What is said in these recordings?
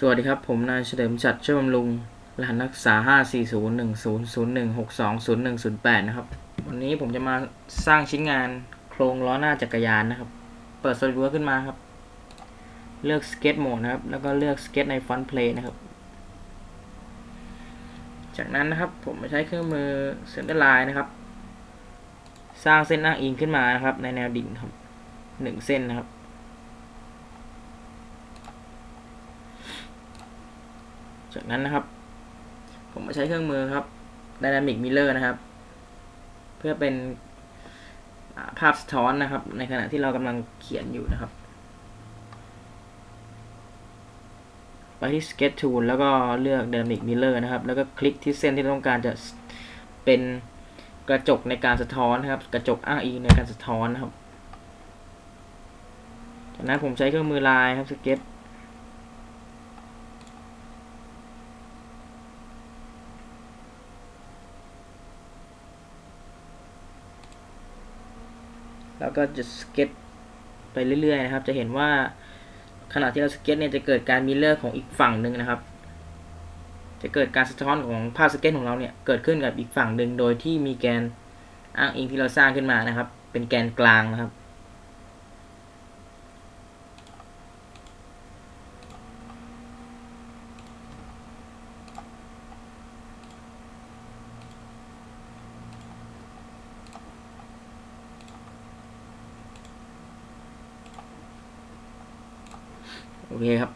สวัสดีครับ ผมนายเฉลิมชัดเชื่อมบำรุงรหัสนักศึกษา 5401001620108 นะครับ วันนี้ผมจะมาสร้างชิ้นงานโครงล้อหน้าจักรยานนะครับ เปิด SolidWorks ขึ้นมาครับ เลือก Sketch Mode นะครับ แล้วก็เลือก Sketch ใน Font Plane นะครับ จากนั้นนะครับผมมาใช้เครื่องมือ Center Line นะครับ สร้างเส้นอ้างอิงขึ้นมานะครับ ในแนวดิ่งครับหนึ่งเส้นนะครับ จากนั้นนะครับ ผมมาใช้เครื่องมือครับ Dynamic Mirror นะครับ เพื่อเป็นภาพสะท้อนนะครับ ในขณะที่เรากำลังเขียนอยู่นะครับ ไปที่ Sketch Tool แล้วก็เลือก Dynamic Mirror นะครับ แล้วก็คลิกที่เส้นที่เราต้องการจะเป็นกระจกในการสะท้อนนะครับ กระจกอ้างอิงในการสะท้อนนะครับจากนั้นผมใช้เครื่องมือลายครับ Sketch แล้ว ก็จะสเก็ตไปเรื่อยๆนะครับ จะเห็นว่าขณะที่เราสเก็ตเนี่ยจะเกิดการมิเลอร์ของอีกฝั่งหนึ่งนะครับ จะเกิดการสะท้อนของภาพสเก็ตของเราเนี่ยเกิดขึ้นกับอีกฝั่งหนึ่งโดยที่มีแกนอ้างอิงที่เราสร้างขึ้นมานะครับ เป็นแกนกลางนะครับ โอเคครับ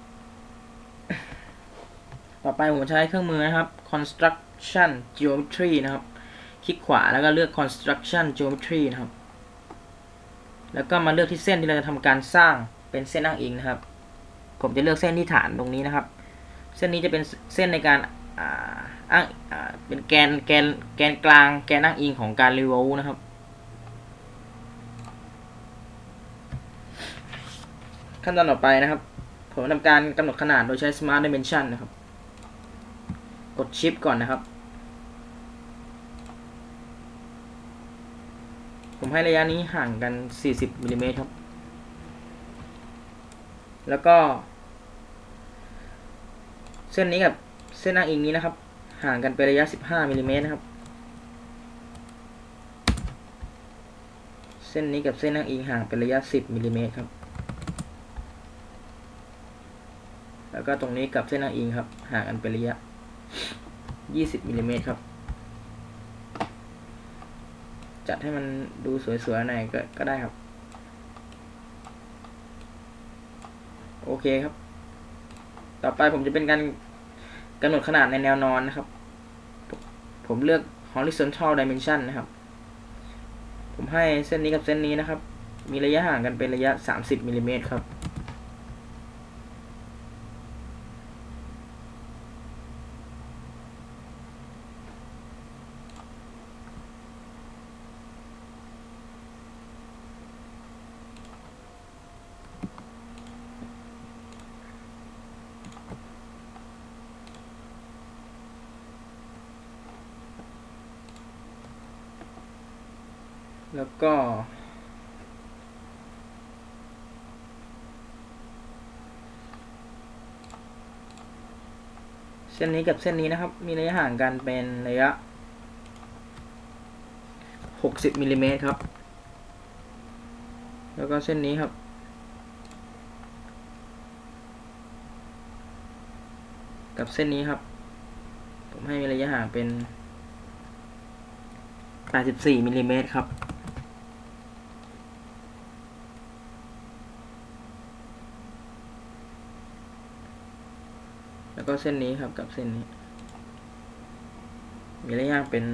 ต่อไปผมใช้เครื่องมือนะครับ construction geometry นะครับ คลิกขวาแล้วก็เลือก construction geometry นะครับ แล้วก็มาเลือกที่เส้นที่เราจะทำการสร้างเป็นเส้นอ้างอิงนะครับ ผมจะเลือกเส้นที่ฐานตรงนี้นะครับ เส้นนี้จะเป็นเส้นในการอ้างเป็นแกนแกนแกนกลางแกนอ้างอิงของการรีโวลนะครับขั้นตอนต่อไปนะครับ ผมทำการกำหนดขนาดโดยใช้ Smart Dimension นะครับ กด Shift ก่อนนะครับ ผมให้ระยะนี้ห่างกัน 40มิลลิเมตรครับ แล้วก็ เส้นนี้กับเส้นอ้างอิงนี้นะครับ ห่างกันเป็นระยะ 15มิลลิเมตรนะครับ เส้นนี้กับเส้นอ้างอิงห่างเป็นระยะ 10มิลลิเมตรครับ แล้วก็ตรงนี้กับเส้นอ้างอิงครับ ห่างกันเป็นระยะ 20มิลลิเมตรครับ จัดให้มันดูสวยๆหน่อยก็ก็ได้ครับ โอเคครับ ต่อไปผมจะเป็นการกำหนดขนาดในแนวนอนนะครับ ผมเลือก horizontal dimension นะครับ ผมให้เส้นนี้กับเส้นนี้นะครับ มีระยะห่างกันเป็นระยะ 30มิลลิเมตรครับ แล้วก็ เส้นนี้กับเส้นนี้นะครับ มีระยะห่างกันเป็นระยะ 60มิลลิเมตรครับ แล้วก็เส้นนี้ครับกับเส้นนี้ครับ ผมให้มีระยะห่างเป็น 84มิลลิเมตรครับ แล้วก็เส้นนี้ครับกับเส้นนี้ มีระยะเป็น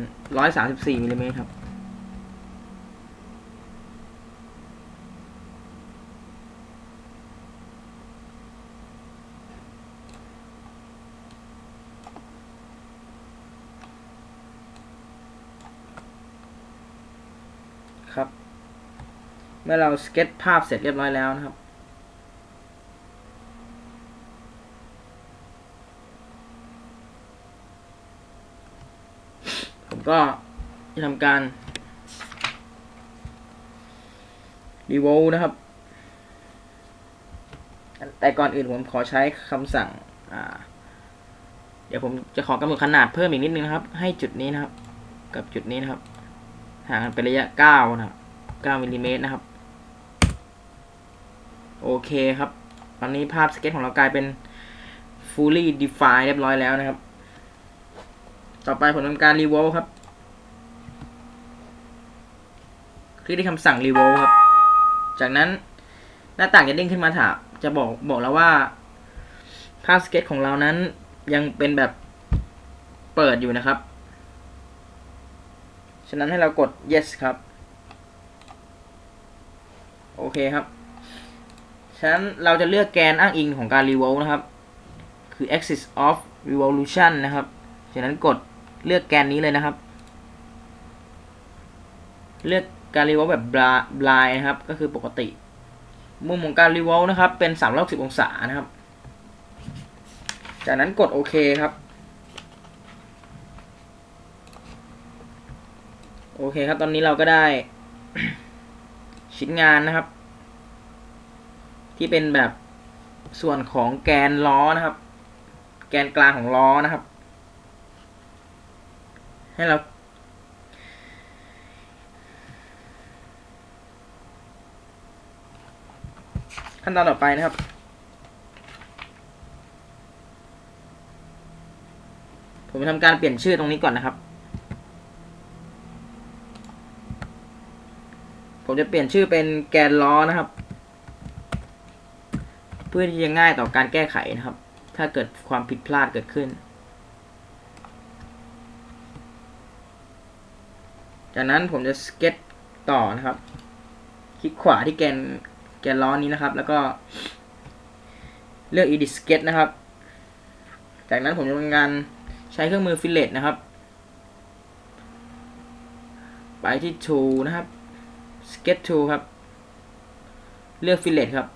134มิลลิเมตรครับ ครับ เมื่อเราสเก็ตภาพเสร็จเรียบร้อยแล้วนะครับ ก็จะทำการรีโวนะครับ แต่ก่อนอื่นผมขอใช้คำสั่ง เดี๋ยวผมจะขอกำหนดขนาดเพิ่มอีกนิดนึงนะครับ ให้จุดนี้นะครับ กับจุดนี้นะครับ ห่างกันเป็นระยะ 9 นะครับ 9มิลลิเมตรนะครับ โอเคครับ ตอนนี้ภาพสเก็ตของเรากลายเป็น fully defined เรียบร้อยแล้วนะครับ ต่อไปผมทำการ revolve ครับ คลิกที่คำสั่ง revolve ครับ จากนั้นหน้าต่างจะเด้งขึ้นมาถามจะบอกบอกแล้วว่า ภาพสเก็ตของเรานั้นยังเป็นแบบเปิดอยู่นะครับ ฉะนั้นให้เรากด yes ครับ โอเคครับ ฉะนั้นเราจะเลือกแกนอ้างอิงของการ revolve นะครับ คือ axis of revolution นะครับ ฉะนั้นกดเลือกแกนนี้เลยนะครับ เลือก การ revolve แบบ blind นะครับ ก็คือปกติ มุมของการ revolve นะครับ เป็น360องศานะครับ จากนั้นกดโอเคครับ โอเคครับ ตอนนี้เราก็ได้ ชิ้นงานนะครับ ที่เป็นแบบส่วนของแกนล้อนะครับ แกนกลางของล้อนะครับ ให้เรา ขั้นตอนต่อไปนะครับ ผมจะทำการเปลี่ยนชื่อตรงนี้ก่อนนะครับ ผมจะเปลี่ยนชื่อเป็นแกนล้อนะครับ เพื่อที่จะง่ายต่อการแก้ไขนะครับ ถ้าเกิดความผิดพลาดเกิดขึ้น จากนั้นผมจะสเก็ตต่อนะครับ คลิกขวาที่แกน แกนล้อนี้นะครับ แล้วก็ เลือก edit sketch นะครับ จากนั้นผมจะทำงานใช้เครื่องมือ fillet นะครับ ไปที่ tool นะครับ sketch tool ครับ เลือก fillet ครับ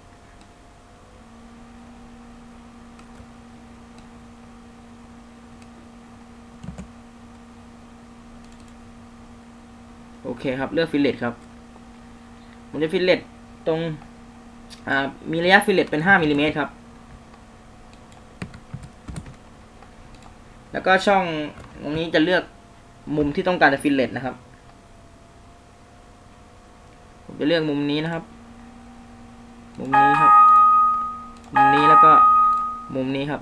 โอเคครับ เลือก fillet ครับผมจะ fillet ตรง มีระยะ fillet เป็น 5มิลลิเมตรครับ แล้วก็ช่องตรงนี้จะเลือกมุมที่ต้องการจะ fillet นะครับ ผมจะเลือกมุมนี้นะครับ มุมนี้ครับ มุมนี้แล้วก็มุมนี้ครับ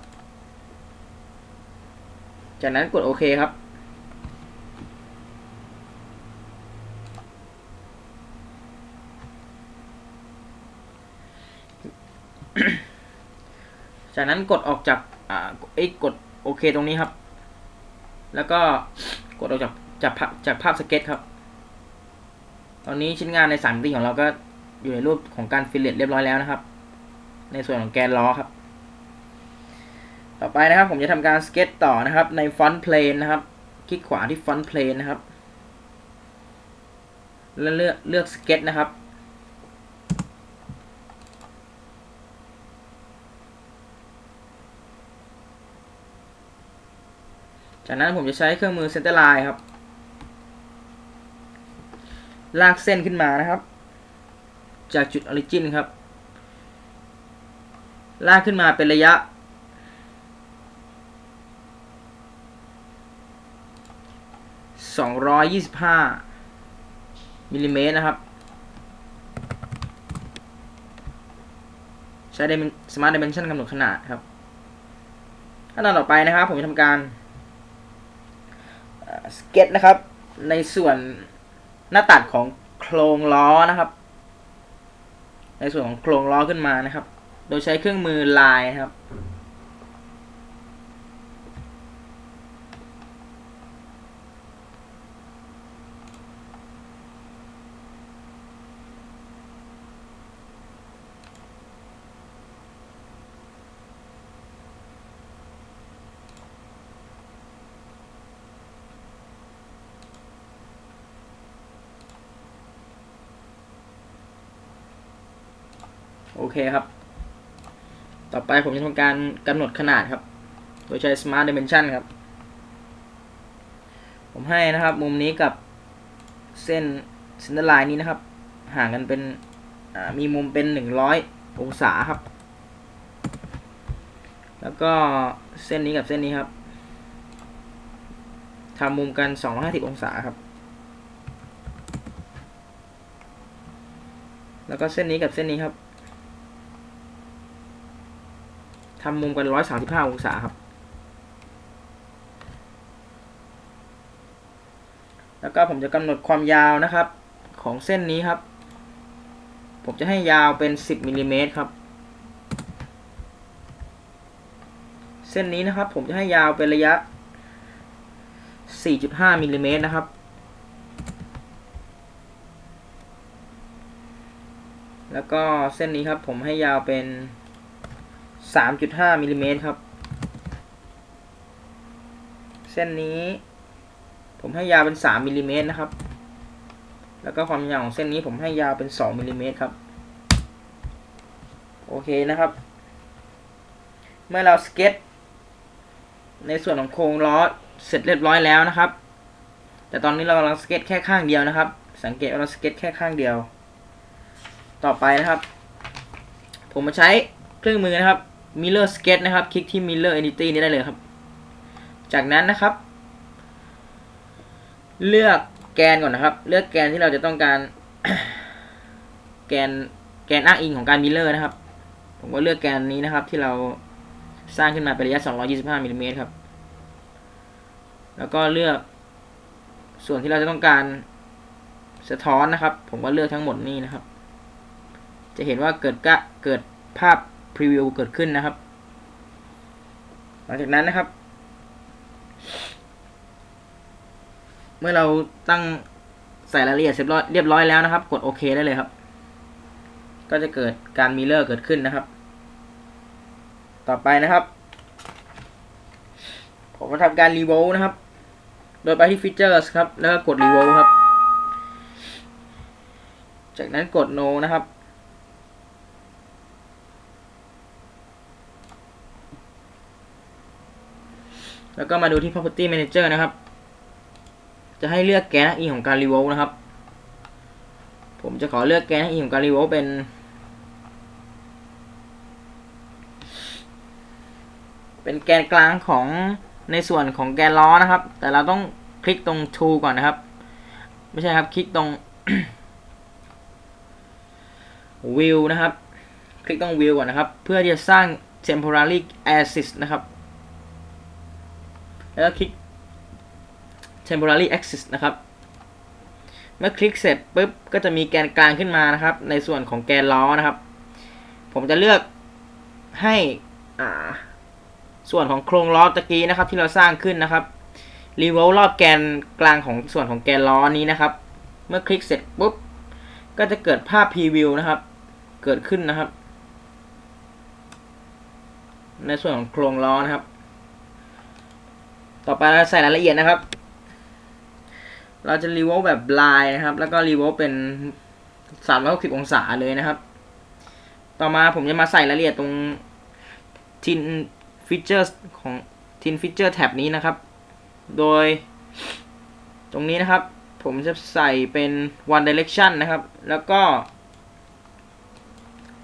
จากนั้นกดโอเคครับ จากนั้นกดออกจากอ่าไอ้กดโอเคตรงนี้ครับ แล้วก็กดออกจากจากภาพจากภาพสเก็ตครับ ตอนนี้ชิ้นงานในสามมิติของเราก็อยู่ในรูปของการฟิลเลตเรียบร้อยแล้วนะครับ ในส่วนของแกนล้อครับ ต่อไปนะครับผมจะทำการสเก็ตต่อนะครับ ในฟอนต์เพลนนะครับ คลิกขวาที่ฟอนต์เพลนนะครับแล้วเลือกเลือกสเก็ตนะครับ จากนั้นผมจะใช้เครื่องมือเซนเตอร์ไลน์ครับ ลากเส้นขึ้นมานะครับ จากจุดออริจินครับ ลากขึ้นมาเป็นระยะ 225มิลลิเมตรนะครับ ใช้ Smart Dimension กำหนดขนาดครับขั้นตอนต่อไปนะครับ ผมจะทำการ สเก็ตนะครับ ในส่วนหน้าตัดของโครงล้อนะครับ ในส่วนของโครงล้อขึ้นมานะครับ โดยใช้เครื่องมือลายนะครับ โอเคครับ ต่อไปผมจะทำการกำหนดขนาดครับ โดยใช้ Smart Dimension ครับ ผมให้นะครับ มุมนี้กับเส้นเส้นลายนี้นะครับ ห่างกันเป็นมีมุมเป็น 100 องศาครับ แล้วแล้วก็เส้นนี้กับเส้นนี้ครับทำมุมกัน 250 องศาครับ แล้วก็เส้นนี้กับเส้นนี้ครับทำมุมกัน135องศาครับ แล้วก็ผมจะกำหนดความยาวนะครับ ของเส้นนี้ครับ ผมจะให้ยาวเป็น10มิลลิเมตรครับ เส้นนี้นะครับ ผมจะให้ยาวเป็นระยะ4.5มิลลิเมตรนะครับ แล้วก็เส้นนี้ครับผมให้ยาวเป็น 3.5มิลลิเมตรครับ เส้นนี้ ผมให้ยาวเป็น 3มิลลิเมตรนะครับ แล้วก็ความยาวของเส้นนี้ผมให้ยาวเป็น 2มิลลิเมตรครับ โอเคนะครับ เมื่อเราสเก็ต ในส่วนของโครงล้อเสร็จเรียบร้อยแล้วนะครับ แต่ตอนนี้เรากำลังสเก็ตแค่ข้างเดียวนะครับ สังเกตว่าเราสเก็ตแค่ข้างเดียว ต่อไปนะครับ ผมมาใช้เครื่องมือนะครับ Miller Sketch นะครับ คลิกที่ Miller Entity นี้ได้เลยครับ จากนั้นนะครับ เลือกแกนก่อนนะครับ เลือกแกนที่เราจะต้องการ แกนแกนอ้างอิงของการมิลเลอร์นะครับ ผมก็เลือกแกนนี้นะครับ ที่เราสร้างขึ้นมาเป็นระยะ 225มิลลิเมตรครับ แล้วก็เลือกส่วนที่เราจะต้องการสะท้อนนะครับ ผมก็เลือกทั้งหมดนี้นะครับ จะเห็นว่าเกิดกะเกิดภาพ พรีวิวเกิดขึ้นนะครับ หลังจากนั้นนะครับ เมื่อเราตั้งใส่รายละเอียดเสร็จเรียบร้อยแล้วนะครับ กดโอเคได้เลยครับ ก็จะเกิดการมิเลอร์เกิดขึ้นนะครับ ต่อไปนะครับ ผมจะทำการรีโวลนะครับ โดยไปที่ Features ครับ แล้วก็กดรีโวลครับ จากนั้นกด No นะครับ แล้วก็มาดูที่ property manager นะครับ จะให้เลือกแกนอ้างอิงของการ revolve นะครับ ผมจะขอเลือกแกนอ้างอิงของการ revolve เป็นเป็นแกนกลางของในส่วนของแกนล้อนะครับ แต่เราต้องคลิกตรง tool ก่อนนะครับ ไม่ใช่ครับคลิกตรง view นะครับ คลิกตรง view ก่อนนะครับ เพื่อที่จะสร้าง temporary axis นะครับ แล้วก็คลิก temporary axis นะครับ เมื่อคลิกเสร็จปุ๊บก็จะมีแกนกลางขึ้นมานะครับ ในส่วนของแกนล้อนะครับ ผมจะเลือกให้ส่วนของโครงล้อตะกี้นะครับ ที่เราสร้างขึ้นนะครับรีเวลรอบแกนกลางของส่วนของแกนล้อนี้นะครับ เมื่อคลิกเสร็จปุ๊บก็จะเกิดภาพพรีวิวนะครับ เกิดขึ้นนะครับ ในส่วนของโครงล้อนะครับ ต่อไปเราใส่รายละเอียดนะครับ เราจะรีโวลแบบลายนะครับ แล้วก็รีโวลเป็น 360 องศาเลยนะครับ ต่อมาผมจะมาใส่รายละเอียดตรงทินฟีเจอร์ของทินฟีเจอร์แท็บนี้นะครับ โดยตรงนี้นะครับ ผมจะใส่เป็น one direction นะครับ แล้วก็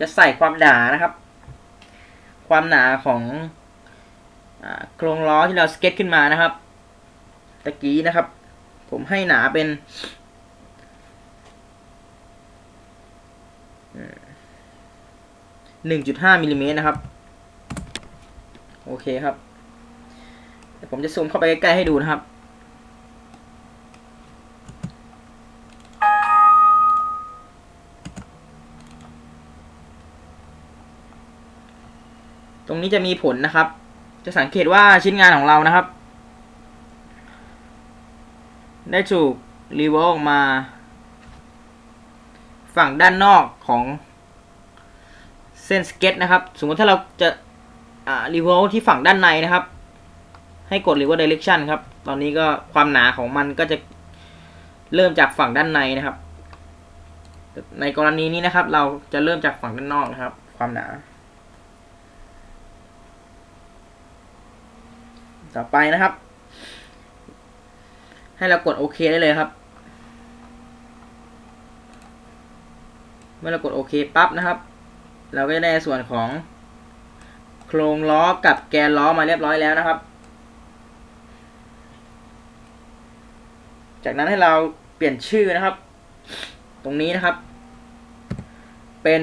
จะใส่ความหนานะครับ ความหนาของ โครงล้อที่เราสเก็ตขึ้นมานะครับตะกี้นะครับ ผมให้หนาเป็นหนึ่งจุดห้ามิลลิเมตรนะครับ โอเคครับเดี๋ยวผมจะซูมเข้าไปใกล้ๆให้ดูนะครับตรงนี้จะมีผลนะครับ จะสังเกตว่าชิ้นงานของเรานะครับ ได้ถูกรีเวลออกมา ฝั่งด้านนอกของเส้นสเก็ตนะครับ สมมติถ้าเราจะรีเวลที่ฝั่งด้านในนะครับ ให้กด reverse direction ครับ ตอนนี้ก็ความหนาของมันก็จะเริ่มจากฝั่งด้านในนะครับ ในกรณีนี้นะครับ เราจะเริ่มจากฝั่งด้านนอกนะครับ ความหนา ต่อไปนะครับ ให้เรากดโอเคได้เลยครับ เมื่อเรากดโอเคปั๊บนะครับ เราก็จะได้ส่วนของโครงล้อกับแกนล้อมาเรียบร้อยแล้วนะครับ จากนั้นให้เราเปลี่ยนชื่อนะครับ ตรงนี้นะครับ เป็น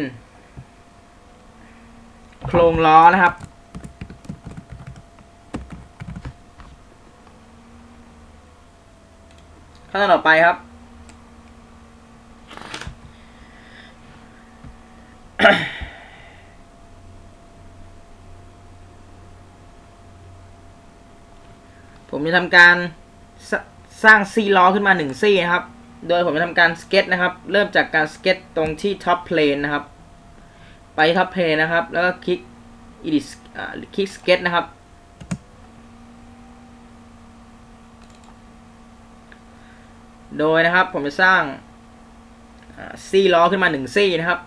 โครงล้อนะครับ ขั้นตอนต่อไปครับ ผมจะทำการสสร้างซีล้อขึ้นมาหนึ่งซี่นะครับ โดยผมจะทำการสเก็ตนะครับ เริ่มจากการสเก็ตตรงที่ท็อปเพลนนะครับ ไปท็อปเพลนนะครับ แล้วก็คลิก edit อ่าคลิกสเก็ตนะครับ โดยนะครับผมจะสร้างซี่ล้อขึ้นมาหนึ่งซี่นะครับ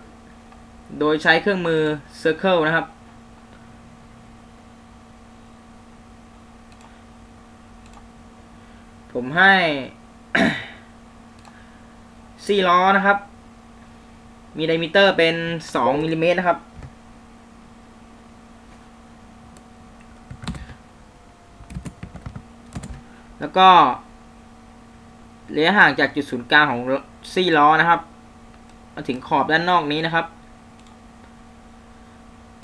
โดยใช้เครื่องมือ Circle นะครับ ผมให้ซี่ล้อนะครับ มีไดมิเตอร์เป็น 2มิลลิเมตรนะครับ แล้วก็ ระยะห่างจากจุดศูนย์กลางของซี่ล้อนะครับ มาถึงขอบด้านนอกนี้นะครับ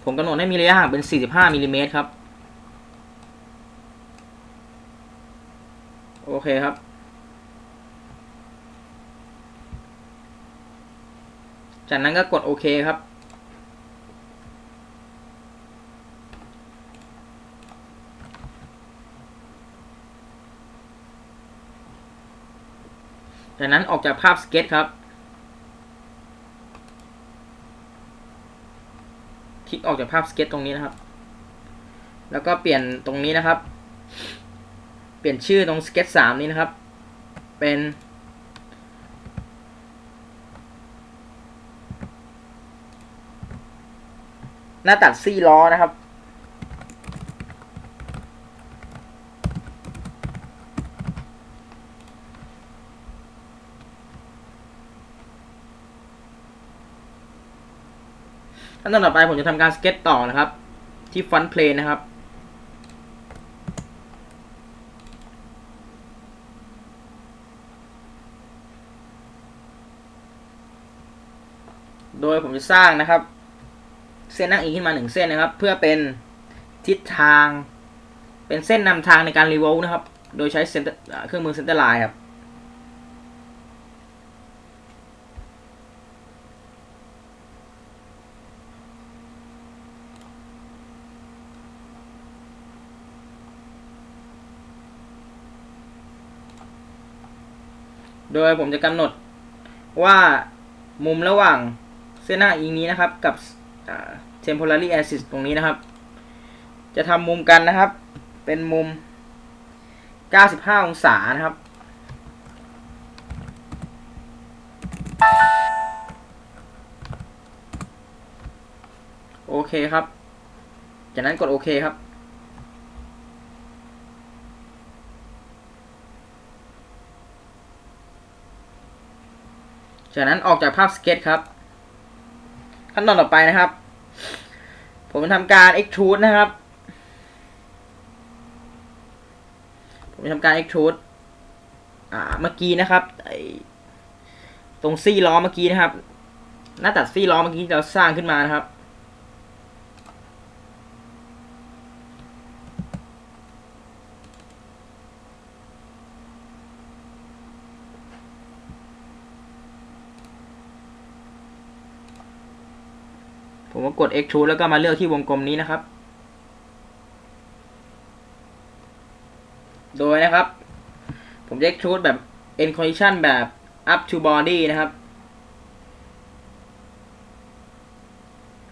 ผมกำหนดให้มีระยะห่างเป็น 45มิลลิเมตรครับ โอเคครับ จากนั้นก็กดโอเคครับ จากนั้นออกจากภาพสเก็ตครับ คลิกออกจากภาพสเก็ตตรงนี้นะครับ แล้วก็เปลี่ยนตรงนี้นะครับ เปลี่ยนชื่อตรงสเก็ตสามนี้นะครับ เป็น หน้าตัดซี่ล้อนะครับ ขั้นตอนต่อไปผมจะทำการสเก็ตต่อนะครับ ที่ฟอนต์เพลนนะครับ โดยผมจะสร้างนะครับ เส้นนั่งอิงขึ้นมาหนึ่งเส้นนะครับ เพื่อเป็นทิศทาง เป็นเส้นนำทางในการรีโวลนะครับ โดยใช้เซนเตอร์เครื่องมือเซนเตอร์ไลน์ครับ โดยผมจะกำหนดว่ามุมระหว่างเส้นหน้าอิงนี้นะครับ กับอ่า temporary axis ตรงนี้นะครับ จะทำมุมกันนะครับ เป็นมุม 95 องศานะครับ โอเคครับ จากนั้นกดโอเคครับ จากนั้นออกจากภาพสเก็ตครับ ขั้นตอนต่อไปนะครับ ผมทำการ extrude นะครับ ผมทำการ extrude อ่าเมื่อกี้นะครับไอตรงซี่ล้อเมื่อกี้นะครับ หน้าตัดซี่ล้อเมื่อกี้เราสร้างขึ้นมานะครับ กด extrude แล้วก็มาเลือกที่วงกลมนี้นะครับ โดยนะครับ ผมจะ extrude แบบ end condition แบบ up to body นะครับ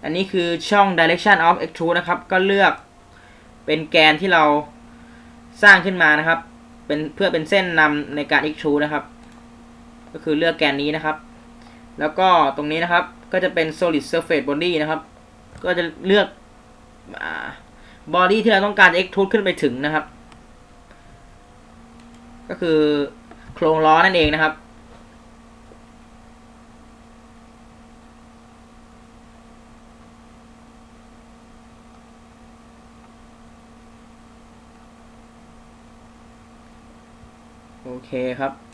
อันนี้คือช่อง direction of extrude นะครับ ก็เลือกเป็นแกนที่เราสร้างขึ้นมานะครับ เป็นเพื่อเป็นเส้นนำในการ extrude นะครับ ก็คือเลือกแกนนี้นะครับ แล้วก็ตรงนี้นะครับก็จะเป็น solid surface body นะครับ ก็จะเลือกบอดี้ที่เราต้องการ extrude ขึ้นไปถึงนะครับ ก็คือโครงล้อนั่นเองนะครับ โอเคครับ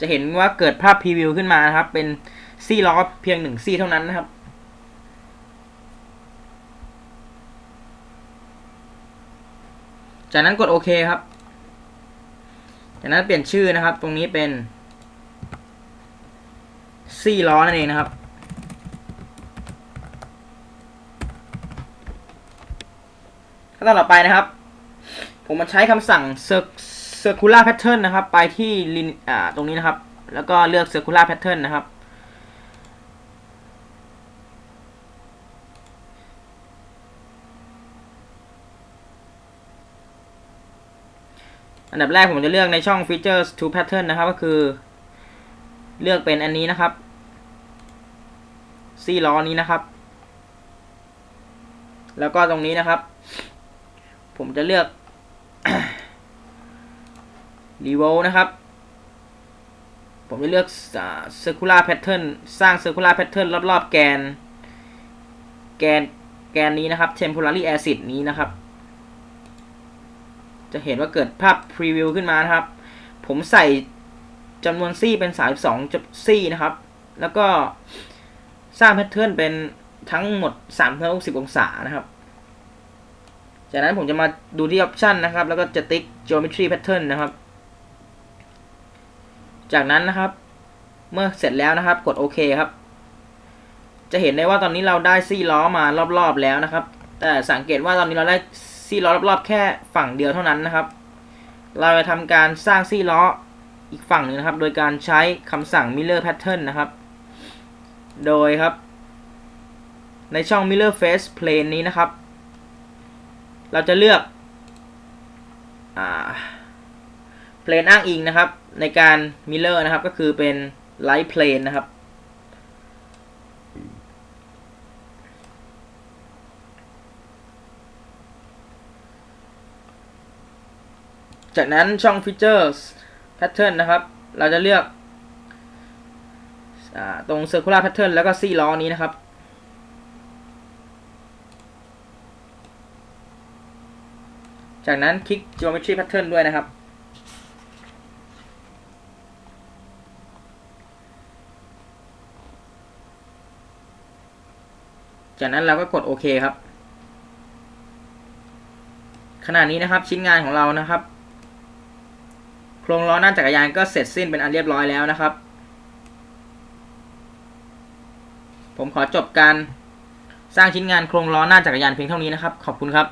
จะเห็นว่าเกิดภาพพรีวิวขึ้นมานะครับ เป็นซี่ล้อเพียงหนึ่งซี่เท่านั้นนะครับ จากนั้นกดโอเคครับ จากนั้นเปลี่ยนชื่อนะครับ ตรงนี้เป็นซี่ล้อนั่นเองนะครับ ขั้นตอนต่อไปนะครับ ผมมาใช้คำสั่ง cir- circular pattern นะครับ ไปที่ลินอ่าตรงนี้นะครับ แล้วก็เลือก circular pattern นะครับ อันดับแรกผมจะเลือกในช่อง features to pattern นะครับ ก็คือ เลือกเป็นอันนี้นะครับซี่ล้อนี้นะครับ แล้วก็ตรงนี้นะครับ ผมจะเลือก revolve นะครับ ผมจะเลือก circular pattern สร้าง circular pattern รอบๆแกน แกนแกนนี้นะครับ temporary acid นี้นะครับ จะเห็นว่าเกิดภาพพรีวิวขึ้นมานะครับ ผมใส่จำนวนซี่เป็น32จุดซี่นะครับ แล้วก็สร้างแพทเทิร์นเป็นทั้งหมด360องศานะครับ จากนั้นผมจะมาดูที่ออปชันนะครับ แล้วก็จะติ๊ก geometry pattern นะครับ จากนั้นนะครับ เมื่อเสร็จแล้วนะครับ กดโอเคครับ จะเห็นได้ว่าตอนนี้เราได้ซี่ล้อมารอบๆแล้วนะครับ แต่สังเกตว่าตอนนี้เราได้ซี่ล้อรอบๆ แค่ฝั่งเดียวเท่านั้นนะครับ เราจะทำการสร้างซี่ล้ออีกฝั่งหนึ่งนะครับ โดยการใช้คำสั่ง Miller Pattern นะครับ โดยครับ ในช่อง Miller Face Plane นี้นะครับ เราจะเลือกอ่า plane อ้างอิงนะครับ ในการ Miller นะครับก็คือเป็น Light Plane นะครับ จากนั้นช่อง Features Pattern นะครับ เราจะเลือกอตรง Circular Pattern แล้วก็ซี่ล้อนี้นะครับจากนั้นคลิก Geometry Pattern ด้วยนะครับ จากนั้นเราก็กดโอเคครับ ขณะนี้นะครับชิ้นงานของเรานะครับ โครงล้อหน้าจักรยานก็เสร็จสิ้นเป็นอันเรียบร้อยแล้วนะครับ ผมขอจบการสร้างชิ้นงานโครงล้อหน้าจักรยานเพียงเท่านี้นะครับ ขอบคุณครับ